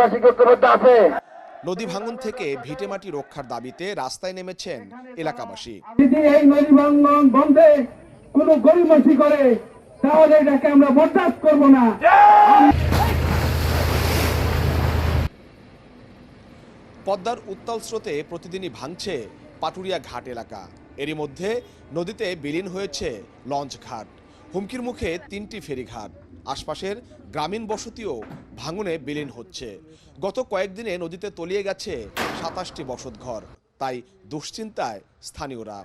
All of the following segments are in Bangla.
এলাকাবাসী ঐক্যবদ্ধ আছে। নদী ভাঙন থেকে ভিটেমাটি রক্ষার দাবিতে রাস্তায় নেমেছেন এলাকাবাসী। যদি এই নদী ভাঙ্গন বন্ধে কোনো গরিমসি করে তাহলে এটাকে আমরা বরদাস্ত করব না। পদ্মার উত্তাল স্রোতে প্রতিদিনই ভাঙছে পাটুরিয়া ঘাট এলাকা। এরই মধ্যে নদীতে বিলীন হয়েছে লঞ্চ ঘাট। হুমকির মুখে তিনটি ফেরিঘাট। আশপাশের গ্রামীণ বসতিও ভাঙনে বিলীন হচ্ছে। গত কয়েকদিনে নদীতে তলিয়ে গেছে সাতাশটি বসতঘর। তাই দুশ্চিন্তায় স্থানীয়রা।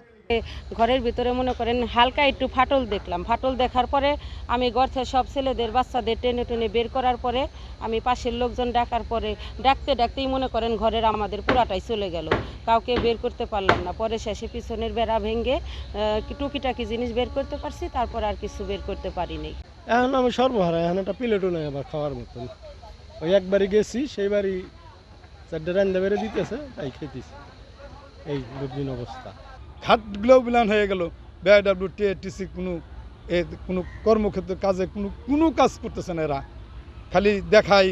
ঘরের ভিতরে মনে করেন হালকা একটু ফাটল দেখলাম। ফাটল দেখার পরে আমি ঘর থেকে সব ছেলেদের, বাচ্চাদের টেনে টেনে বের করার পরে আমি পাশের লোকজন ডাকার পরে ডাকতে ডাকতেই মনে করেন ঘরের আমাদের পুরাটাই চলে গেল। কাউকে বের করতে পারলাম না। পরে শেষে পিছনের বেড়া ভেঙে টুকিটাকি জিনিস বের করতে পারছি, তারপর আর কিছু বের করতে পারিনি। এখন আমি সর্বহারা এখন একটা প্লেটও নাই আবার খাওয়ার মতন। ওই একবারই গেছি সেইবারই চারটে রান্না বেড়ে দিতেছে তাই খেতেছি। এই দুদিন অবস্থা। ঘাটগুলোও বিলান হয়ে গেল। বিআইডাব্লিউ টিএটিসি কোনো এ কোনো কর্মক্ষেত্র কাজে কোনো কোনো কাজ করতেছে না এরা। খালি দেখাই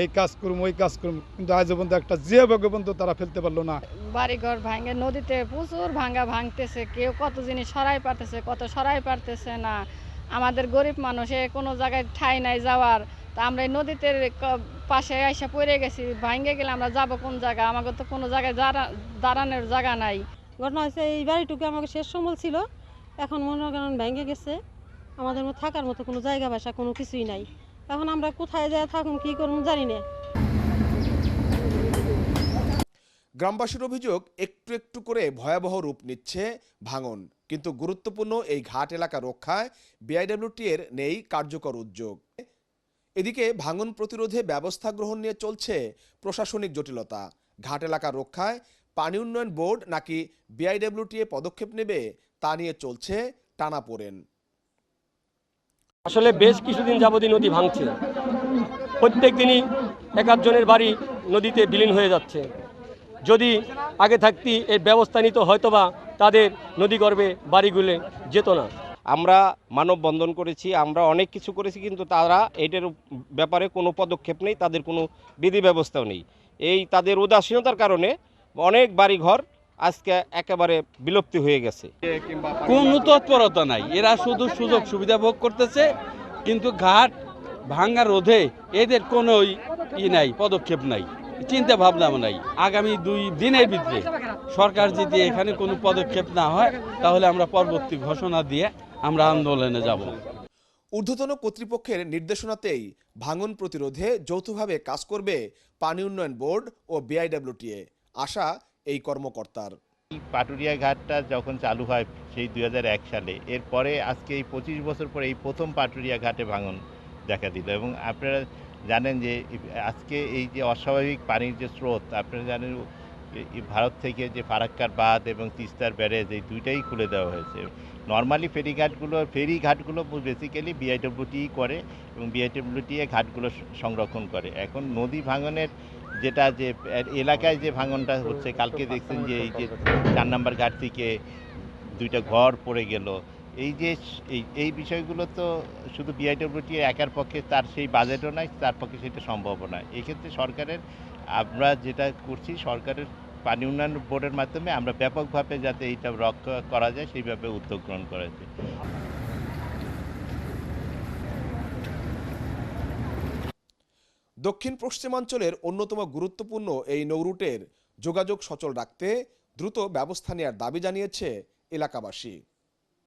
এই কাজ করুম ওই কাজ করুম কিন্তু আজ পর্যন্ত একটা যে পর্যন্ত তারা ফেলতে পারল না। বাড়িঘর ভাঙে নদীতে প্রচুর ভাঙ্গা ভাঙতেছে কেউ কত জিনিস সরাই পারতেছে কত সরাই পারতেছে না। আমাদের গরিব মানুষে কোনো জায়গায় ঠাই নাই যাওয়ার। তা আমরা এই নদীতে পাশে এসে পড়ে গেছি ভাঙ্গে গেলে আমরা যাব কোন জায়গা? আমাকে তো কোনো জায়গায় দাঁড়া- দাঁড়ানোর জায়গা নাই। ঘটনা হয়েছে এই বাড়িটুকু আমাকে শেষ সম্বল ছিল। এখন মনে করেন ভেঙে গেছে। আমাদের মতো থাকার মতো কোনো জায়গা বাসা কোনো কিছুই নাই। এখন আমরা কোথায় যায় থাকুন কী করুন জানি না। গ্রামবাসীর অভিযোগ একটু একটু করে ভয়াবহ রূপ নিচ্ছে ভাঙন। কিন্তু গুরুত্বপূর্ণ এই ঘাট এলাকা রক্ষায় বিআইডব্লিউটি এর নেই কার্যকর উদ্যোগ। এদিকে ভাঙন প্রতিরোধে ব্যবস্থা গ্রহণ নিয়ে চলছে প্রশাসনিক জটিলতা। ঘাট এলাকা রক্ষায় পানি উন্নয়ন বোর্ড নাকি বিআইডব্লিউটিএ পদক্ষেপ নেবে তা নিয়ে চলছে টানা টানাপোড়েন আসলে বেশ কিছুদিন যাবতই নদী ভাঙছে। প্রত্যেক দিনই এক একজনের বাড়ি নদীতে বিলীন হয়ে যাচ্ছে। যদি আগে থাকতি এর ব্যবস্থা নিত হয়তোবা তাদের নদীগর্ভে বাড়িগুলো যেত না। আমরা মানববন্ধন করেছি আমরা অনেক কিছু করেছি কিন্তু তারা এটার ব্যাপারে কোনো পদক্ষেপ নেই তাদের কোনো বিধি ব্যবস্থাও নেই। এই তাদের উদাসীনতার কারণে অনেক বাড়িঘর আজকে একেবারে বিলুপ্তি হয়ে গেছে। কোনো তৎপরতা নাই। এরা শুধু সুযোগ সুবিধা ভোগ করতেছে কিন্তু ঘাট ভাঙ্গা রোধে এদের কোনো ই নাই পদক্ষেপ নাই। চিন্তা ভাবনা নাই। আগামী দুই দিনের ভিতরে সরকার যদি এখানে কোনো পদক্ষেপ না হয় তাহলে আমরা পরবর্তী ঘোষণা দিয়ে আমরা আন্দোলনে যাব। ঊর্ধ্বতন কর্তৃপক্ষের নির্দেশনাতেই ভাঙন প্রতিরোধে যৌথভাবে কাজ করবে পানি উন্নয়ন বোর্ড ও বিআইডব্লিউটিএ। আশা এই কর্মকর্তার। পাটুরিয়া ঘাটটা যখন চালু হয় সেই দুই হাজার এক সালে এরপরে আজকে এই পঁচিশ বছর পরে এই প্রথম পাটুরিয়া ঘাটে ভাঙন। দেখা দিল এবং আপনারা জানেন যে আজকে এই যে অস্বাভাবিক পানির যে স্রোত আপনারা জানেন ভারত থেকে যে ফারাক্কার বাঁধ এবং তিস্তার ব্যারেজ এই দুইটাই খুলে দেওয়া হয়েছে নর্মালি ফেরিঘাটগুলো ফেরি ঘাটগুলো বেসিক্যালি বিআইডব্লিউটি করে এবং বিআইডব্লিউটি ঘাটগুলো সংরক্ষণ করে এখন নদী ভাঙনের যেটা যে এলাকায় যে ভাঙনটা হচ্ছে কালকে দেখছেন যে এই যে চার নাম্বার ঘাট থেকে দুইটা ঘর পড়ে গেল এই যে এই এই বিষয়গুলো তো শুধু বিআইডব্লিউটি একার পক্ষে তার সেই বাজেটও নাই, তার পক্ষে সেটা সম্ভব নয়। এক্ষেত্রে সরকারের, আমরা যেটা করছি, সরকারের পানি উন্নয়ন বোর্ডের মাধ্যমে আমরা ব্যাপকভাবে যাতে এইটা রক্ষা করা যায়, সেইভাবে উদ্যোগ গ্রহণ করা হয়েছে দক্ষিণ পশ্চিমাঞ্চলের অন্যতম গুরুত্বপূর্ণ এই নৌরুটের যোগাযোগ সচল রাখতে দ্রুত ব্যবস্থা নেওয়ার দাবি জানিয়েছে এলাকাবাসী।